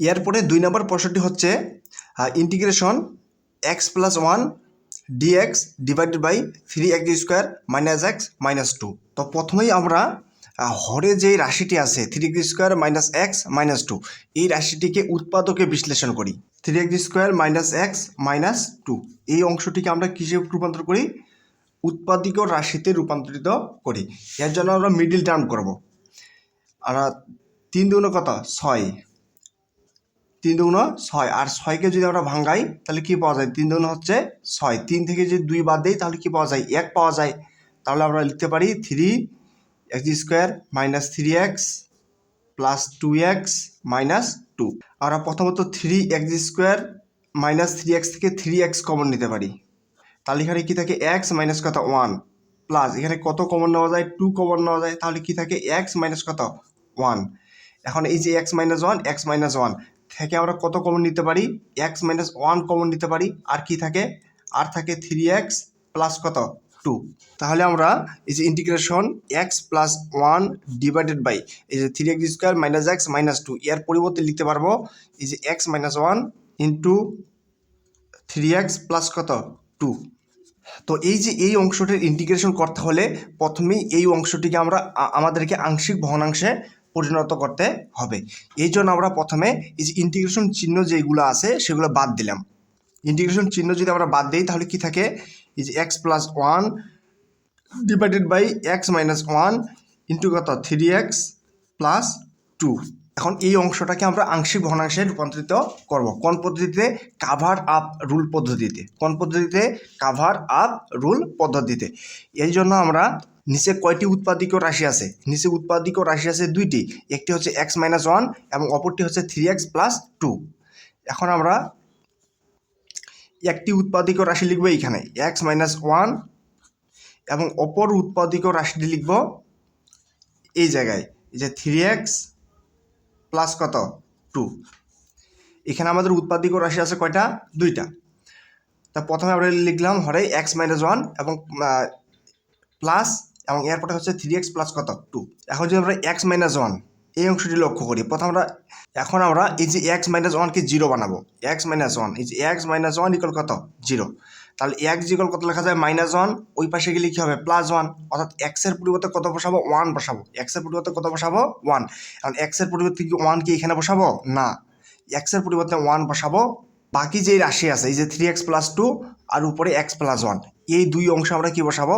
এরপরে দুই নম্বর প্রশ্নটি হচ্ছে integration x plus one dx divided by three x square minus x minus two তো প্রথমেই আমরা হরে যে রাশিটি আছে three x square minus x minus two এই রাশিটিকে উৎপাদকে বিশ্লেষণ করি। Three x square minus x minus two এই অংশটিকে আমরা কিসে রূপান্তর করি? উৎপাদিক রাশিতে রূপান্তরিত করি। এর জন্য আমরা মিডিল টার্ম করব। আর তিন দুগুণ কত? ছয়। তিন দুগুণ ছয়। আর ছয়কে যদি আমরা ভাঙ্গাই তাহলে কি পাওয়া যায়? তিন দুগুণ হচ্ছে ছয়। তিন থেকে যদি দুই বাদ দেই, তাহলে কি পাওয়া যায়? এক পাওয়া যায়। তাহলে আমরা লিখতে পারি three x square minus three x plus two x minus two. আমরা প্রথমত three x square minus three x থেকে থ্রি এক্স কমন নিতে পারি। তাহলে এখানে কি থাকে? এক্স মাইনাস কত? ওয়ান। প্লাস এখানে কত কমন নেওয়া যায়? টু কমন নেওয়া যায়। তাহলে কি থাকে? এক্স মাইনাস কত? ওয়ান। এখন এই যে x minus one, x minus one থেকে আমরা কত কমন নিতে পারি? এক্স মাইনাস ওয়ান কমন নিতে পারি। আর কি থাকে? আর থাকে থ্রি এক্স প্লাস কত? টু তাহলে আমরা এই যে integration x plus one divided by এই যে three x square minus x minus two এর পরিবর্তে লিখতে পারব এই যে x minus one into three x plus কত? টু তো এই যে এই অংশটির ইন্টিগ্রেশন করতে হলে প্রথমেই এই অংশটিকে আমরা আমাদেরকে আংশিক ভগ্নাংশে পরিণত করতে হবে। এই জন্য আমরা প্রথমে এই যে ইন্টিগ্রেশন চিহ্ন যেগুলো আছে, সেগুলো বাদ দিলাম। ইন্টিগ্রেশন চিহ্ন যদি আমরা বাদ দিই, তাহলে কি থাকে? এই যে x plus one divided by x minus one into কত? থ্রি এক্স প্লাস টু এখন এই অংশটাকে আমরা আংশিক ভগ্নাংশে রূপান্তরিত করব। কোন পদ্ধতিতে? কাভার আপ রুল পদ্ধতিতে। কোন পদ্ধতিতে? কাভার আপ রুল পদ্ধতিতে। এই জন্য আমরা নিচে কয়টি উৎপাদিক রাশি আছে? নিচে উৎপাদিক রাশি আছে দুইটি। একটি হচ্ছে এক্স মাইনাস ওয়ান এবং অপরটি হচ্ছে থ্রি এক্স প্লাস টু এখন আমরা একটি উৎপাদিক রাশি লিখব এইখানে। এক্স মাইনাস ওয়ান এবং অপর উৎপাদিক রাশিটি লিখব এই জায়গায়। যে থ্রি এক্স প্লাস কত? টু। এখানে আমাদের উৎপাদিক রাশি আছে কয়টা? দুইটা। তা প্রথমে আমরা লিখলাম হরে এক্স মাইনাস ওয়ান এবং প্লাস এবং এরপরে হচ্ছে থ্রি এক্স প্লাস কত? টু এখন যদি আমরা এক্স মাইনাস ওয়ান এই অংশটি লক্ষ্য করি, প্রথম আমরা, এখন আমরা এই যে এক্স মাইনাস ওয়ানকে জিরো বানাবো। এক্স মাইনাস ওয়ান এই যে এক্স মাইনাস ওয়ান ইকল কত? জিরো তাহলে এক্স ইকল কত লেখা যায়? Minus one. ওই পাশে গেলে কী হবে প্লাস ওয়ান। অর্থাৎ এক্সের পরিবর্তে কত বসাবো? ওয়ান বসাবো। এক্সের পরিবর্তে কত বসাবো? ওয়ান। এখন এক্সের পরিবর্তে কি ওয়ান কি এখানে বসাবো? না। এক্সের পরিবর্তে ওয়ান বসাবো। বাকি যে রাশি আছে, এই যে থ্রি এক্স প্লাস টু আর উপরে এক্স প্লাস ওয়ান এই দুই অংশ আমরা কি বসাবো?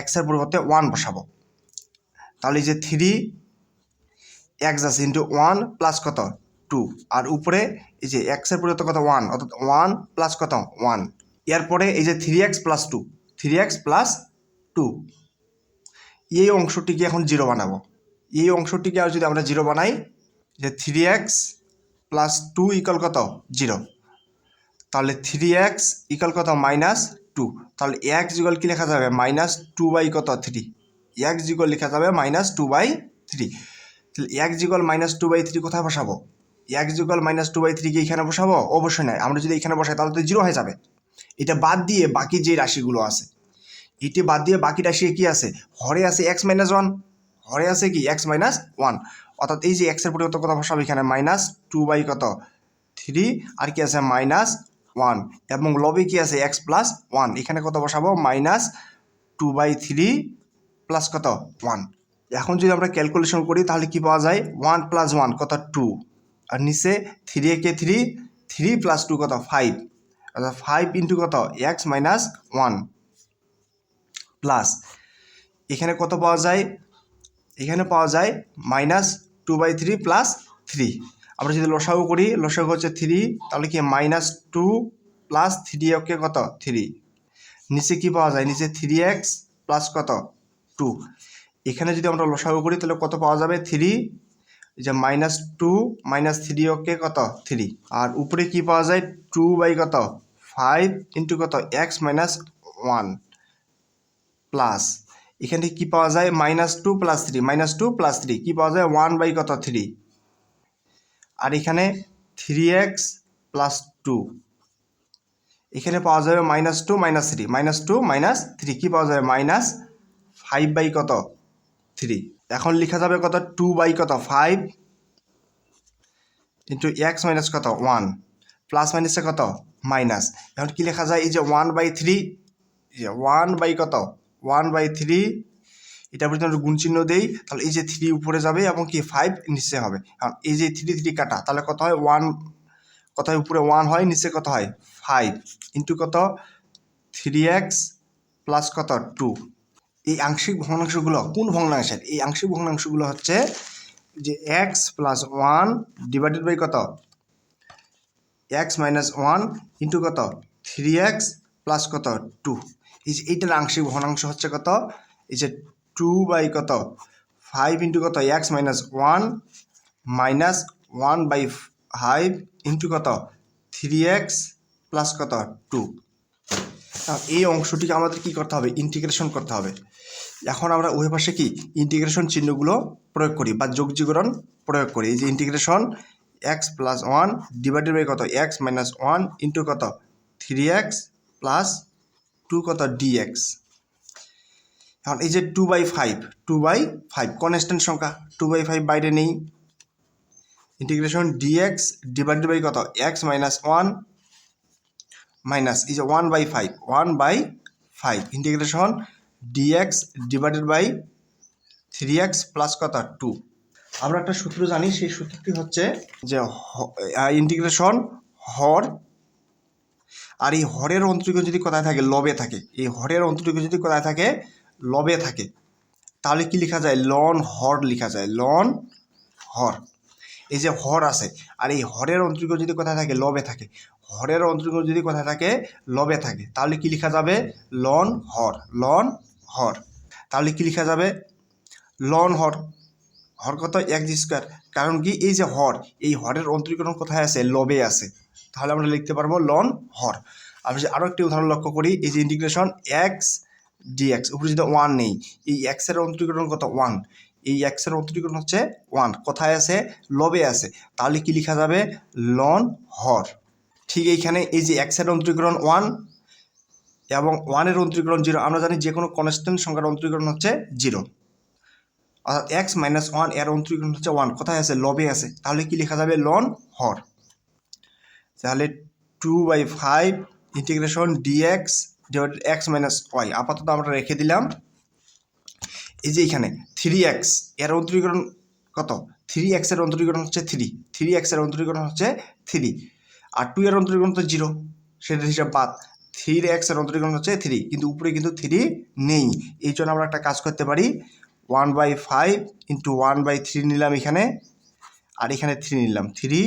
এক্সের পরিবর্তে ওয়ান বসাবো। তাহলে এই যে থ্রি এক্স আছে ইন্টু ওয়ান প্লাস কত? টু আর উপরে এই যে এক্সের পরিবর্তে কত? ওয়ান অর্থাৎ ওয়ান প্লাস কত? ওয়ান এরপরে এই যে three x plus two three x plus two এই অংশটিকে এখন জিরো বানাবো। এই অংশটিকে আর যদি আমরা জিরো বানাই, যে three x plus two equal কত? জিরো তাহলে থ্রি এক্স ইকাল কত? মাইনাস টু তাহলে এক্স ইকাল কি লেখা যাবে? মাইনাস টু বাই কত? থ্রি এক্স ইকাল লেখা যাবে মাইনাস টু বাই থ্রি তাহলে x equal minus two by three কোথায় বসাবো? X equal minus two by থ্রিকে এখানে বসাবো? অবশ্যই নয় আমরা যদি এখানে বসাই, তাহলে তো জিরো হয়ে যাবে। এটা বাদ দিয়ে বাকি যে রাশিগুলো আছে, এটি বাদ দিয়ে বাকি রাশি কি আছে? হরে আছে এক্স মাইনাস ওয়ান হরে আছে কি? এক্স মাইনাস ওয়ান অর্থাৎ এই যে এক্সের পরিবর্তে কত বসাবো এখানে মাইনাস টু বাই কত? থ্রি আর কি আছে? মাইনাস ওয়ান এবং লবে কি আছে? এক্স প্লাস ওয়ান এখানে কত বসাবো? Minus two by three plus কত? ওয়ান এখন যদি আমরা ক্যালকুলেশন করি, তাহলে কি পাওয়া যায়? ওয়ান প্লাস ওয়ান কত? টু আর নিচে থ্রি কে থ্রি থ্রি প্লাস টু কত? ফাইভ অর্থাৎ ফাইভ ইন্টু কত? এক্স মাইনাস ওয়ান প্লাস এখানে কত পাওয়া যায়? এখানে পাওয়া যায় minus two by three plus three আমরা যদি লসাগু করি, লসাগু হচ্ছে থ্রি তাহলে কি minus two plus three okay কত? থ্রি নিচে কি পাওয়া যায়? নিচে থ্রি এক্স প্লাস কত? টু এখানে যদি আমরা লসাগু করি, তাহলে কত পাওয়া যাবে? থ্রি যে minus two minus three okay কত? থ্রি আর উপরে কি পাওয়া যায়? টু বাই কত? ফাইভ ইন্টু কত? এক্স মাইনাস ওয়ান প্লাস এখানে কি পাওয়া যায়? Minus two plus three minus two plus three কী পাওয়া যায়? ওয়ান বাই কত? থ্রি আর এখানে থ্রি এক্স প্লাস টু এখানে পাওয়া যাবে minus two minus three minus two minus three কী পাওয়া যাবে? মাইনাস ফাইভ বাই কত? থ্রি এখন লেখা যাবে কত? টু বাই কত? ফাইভ ইন্টু এক্স মাইনাস কত? ওয়ান প্লাস মাইনাসে কত? মাইনাস এখন কি লেখা যায়? এই যে one by three one by কত? ওয়ান বাই থ্রি এটা পর্যন্ত আমরা গুণ চিহ্ন দেই। তাহলে এই যে থ্রি উপরে যাবে এবং কি? ফাইভ নিচে হবে। কারণ এই যে থ্রি থ্রি কাটা, তাহলে কত হয়? ওয়ান কত হয়? উপরে ওয়ান হয়, নিচে কত হয়? ফাইভ ইন্টু কত? থ্রি এক্স প্লাস কত? টু এই আংশিক ভগ্নাংশগুলো, কোন ভগ্নাংশের? এই আংশিক ভগ্নাংশগুলো হচ্ছে যে x plus one divided by কত? এক্স মাইনাস ওয়ান ইন্টু কত? থ্রি এক্স প্লাস কত? টু এই যে এইটার আংশিক ভগ্নাংশ হচ্ছে কত? এই যে টু বাই কত? ফাইভ ইন্টু কত? X minus one minus one by five into কত? থ্রি এক্স প্লাস কত? টু এই অংশটিকে আমাদের কি করতে হবে? ইন্টিগ্রেশন করতে হবে। এখন আমরা ওই পাশে কি? ইন্টিগ্রেশন চিহ্নগুলো প্রয়োগ করি বা যোগজীকরণ প্রয়োগ করি। এই যে integration x plus one divided by কত? এক্স মাইনাস ওয়ান ইন্টু কত? থ্রি এক্স প্লাস টু কত? ডিএক্স এখন এই যে two by five two by five constant সংখ্যা। টু বাই ফাইভ বাইরে নেই। ইন্টিগ্রেশন ডিএক্স ডিভাইডেড বাই কত? এক্স মাইনাস ওয়ান মাইনাস এই যে one by five one by five integration dx divided by three x plus কত? Two আমরা একটা সূত্র জানি, সেই সূত্রটি হচ্ছে যে ইন্টিগ্রেশন হর, আর এই হরের অন্তরিক যদি কোথায় থাকে? লবে থাকে। এই হরের অন্তরিক যদি কোথায় থাকে? লবে থাকে। তাহলে কি লেখা যায়? লন হর লেখা যায়। লন হর। এই যে হর আছে, আর এই হরের অন্তরিক যদি কোথায় থাকে? লবে থাকে। হরের অন্তরিক যদি কোথায় থাকে, লবে থাকে, তাহলে কি লেখা যাবে? লন হর লন হর। তাহলে কি লেখা যাবে? লন হর। হর কত? এক স্কোয়ার। কারণ কি? এই যে হর, এই হরের অন্তরীকরণ কোথায় আছে? লবে আছে। তাহলে আমরা লিখতে পারব লন হর। আমি যদি আরও একটি উদাহরণ লক্ষ্য করি, এই যে ইন্টিগ্রেশন এক্স ডিএক্স উপরে যদি ওয়ান নেই, এই এক্সের অন্তরীকরণ কত? ওয়ান এই এক্সের অন্তরীকরণ হচ্ছে ওয়ান কোথায় আছে? লবে আছে। তাহলে কি লেখা যাবে? লন হর। ঠিক এইখানে এই যে এক্সের অন্তরীকরণ ওয়ান এবং ওয়ানের অন্তরীকরণ জিরো আমরা জানি যে কোনো কনস্ট্যান্ট সংখ্যার অন্তরীকরণ হচ্ছে জিরো অর্থাৎ এক্স মাইনাস ওয়ানের অন্তরীকরণ হচ্ছে ওয়ান কোথায় আছে? লবে আছে। তাহলে কি লেখা যাবে? লন হর। তাহলে two by five integration dx divided x minus y আপাতত আমরা রেখে দিলাম। এই যে এখানে থ্রি এক্সের অন্তরীকরণ কত? থ্রি এক্সের অন্তরীকরণ হচ্ছে থ্রি থ্রি এক্সের অন্তরীকরণ হচ্ছে থ্রি আর টু এর অন্তরীকরণ তো জিরো সেটা হিসাব বাদ। থ্রি এক্সের অন্তরীকরণ হচ্ছে থ্রি কিন্তু উপরে কিন্তু থ্রি নেই। এই জন্য আমরা একটা কাজ করতে পারি। One by five into one by three নিলাম এখানে, আর এখানে থ্রি নিলাম। থ্রি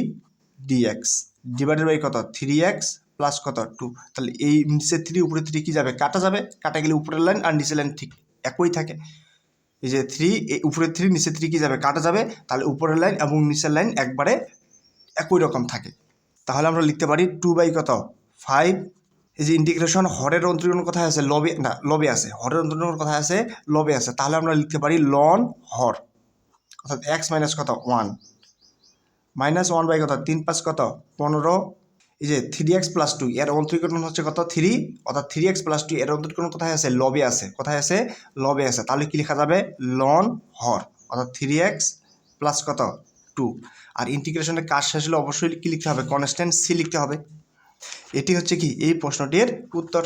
ডিএক্স ডিভাইডেড বাই কত? থ্রি এক্স প্লাস কত? টু তাহলে এই নিচে থ্রি উপরে থ্রি কী যাবে? কাটা যাবে। কাটা গেলে উপরের লাইন আর নিচের লাইন ঠিক একই থাকে। এই যে থ্রি এই উপরে থ্রি নিচে থ্রি কী যাবে? কাটা যাবে। তাহলে উপরের লাইন এবং নিচের লাইন একবারে একই রকম থাকে। তাহলে আমরা লিখতে পারি টু বাই কত? ফাইভ এই যে ইন্টিগ্রেশন হরের অন্তরীকরণ কোথায় আছে, লবে, না, লবে আছে। হরের অন্তরীকরণ কোথায় আছে, লবে আছে। তাহলে আমরা লিখতে পারি লন হর। অর্থাৎ এক্স মাইনাস কত? ওয়ান মাইনাস ওয়ান বাই কত? তিন পাঁচ কত? পনেরো। এই যে থ্রি এক্স প্লাস টু এর অন্তরীকরণ হচ্ছে কত? থ্রি অর্থাৎ থ্রি এক্স প্লাস টু এর অন্তরীকরণ কোথায় আছে? লবে আছে। কোথায় আছে? লবে আছে। তাহলে কি লেখা যাবে? লন হর। অর্থাৎ থ্রি এক্স প্লাস কত? টু আর ইন্টিগ্রেশনের কাজ শেষ হলে অবশ্যই কী লিখতে হবে? কনস্ট্যান্ট সি লিখতে হবে। এটি হচ্ছে কি? এই প্রশ্নটির উত্তর।